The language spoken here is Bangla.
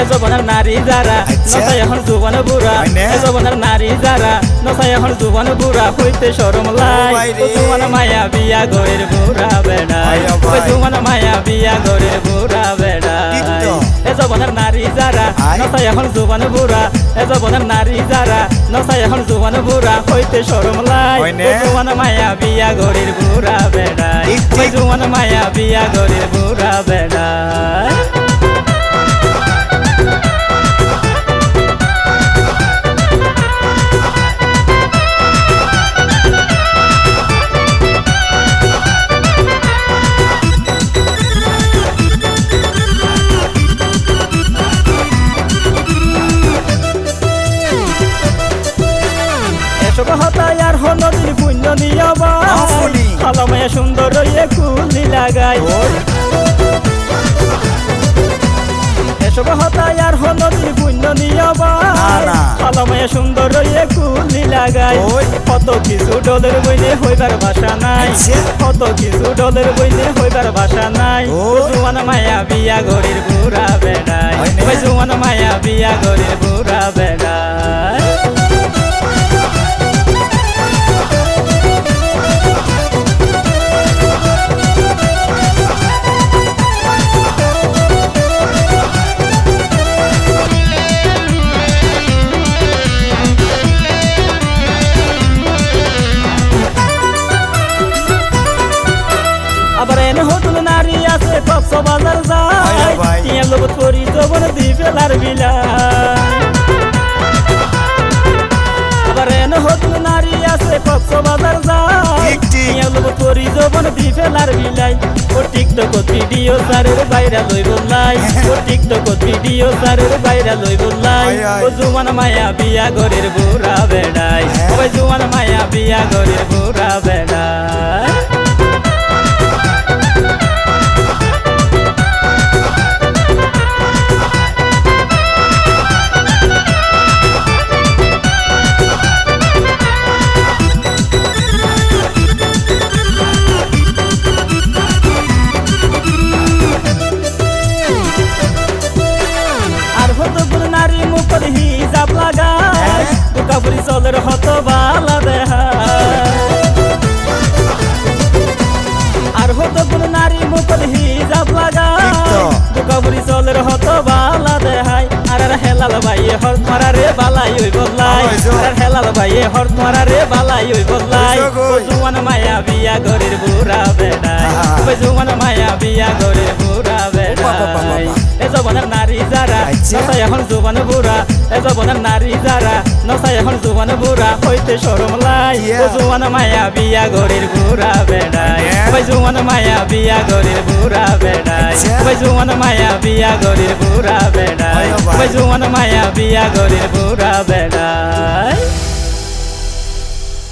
এজবনের নারী যারা আচ্ছা। নসাই এখন যুবন বুড়া? এজবনের নারী যারা নসাই এখন যুবন বুড়া হইতে শরম লাই জুয়ান মায়া বিয়া গরের বুড়া বেড়া। জুয়ান মায়া বিয়া গরের বুড়া বেড়া। এজবনের নারী যারা। নসাই এখন যুবন বুড়া এজবনের নারী যারা নসাই এখন যুবন বুড়া হইতে শরম লাই হয়নে? মায়া বিয়া গরের বুড়া বেড়া। জুয়ান মায়া বিয়া গরের বুড়া বেড়া এসব হতায় আর নদীর পুণ্য আফুলি। আলমে সুন্দর রইয়ে কুলি লাগাই এসব হতায় আর নদীর পুণ্য নিয়বা না, না। আলমে সুন্দর রইয়ে কুলি লাগাই ওই। কত কিছু ডলের বইনে হইবার ভাষা নাই আচ্ছা। কত কিছু ডলের বইনে হইবার ভাষা নাই। জুয়ান মায়া বিয়া গরির বুড়া বেড়াই জুয়ান মায়া বিয়া গরির বুড়া বেড়াই আবার এনে হোটেল নারী আছে কক্স বাজার আয় যায় লোক করি জবন দি ফেলার বিলা আবার এনে হোটেল নারী আছে কক্স বাজার যায়। লোক করি জবন দি ফেলার বিলাই ও টিকটক ভিডিও সারের বাইরা লই। বললাই ও টিকটক ভিডিও সারের বাইরা লই। বললাই। ও জুয়ান মায়া বিয়া গরের বুড়া বেড়াই হ্যাঁ। ওই জুয়ান মায়া বিয়া গরের বুড়া বেড়াই দুকাপুরি চলের হত বালা দেহা। আর হতো গুল নারী মুখল হিজাব তো। দুকাপুরি চলের হত বালা দেহাই আর আর হেলাল ভাইয়ে হর মারা রে বালাই ওই যো। আর হেলাল ভাইয়ে হর মারা রে বালাই ওই যো জুয়ান মায়া বিয়া গরির বুড়া বেড়াই। জুয়ান মায়া বিয়া গরির বুড়া বেড়াই। জবনের নারী যারা আচ্ছা। এখন জুবান বুড়া এ জবনের নারী যারা নসাই এখন জুবান বুড়া হইতে শরম লাই। ও জুয়ান মায়া বিয়া গরির বুড়া বেড়াই ইয়া। ওই মায়া বিয়া গরির বুড়া বেড়াই আচ্ছা। ওই মায়া বিয়া গরির বুড়া বেড়াই আয় বাবা। মায়া বিয়া গরির বুড়া বেড়াই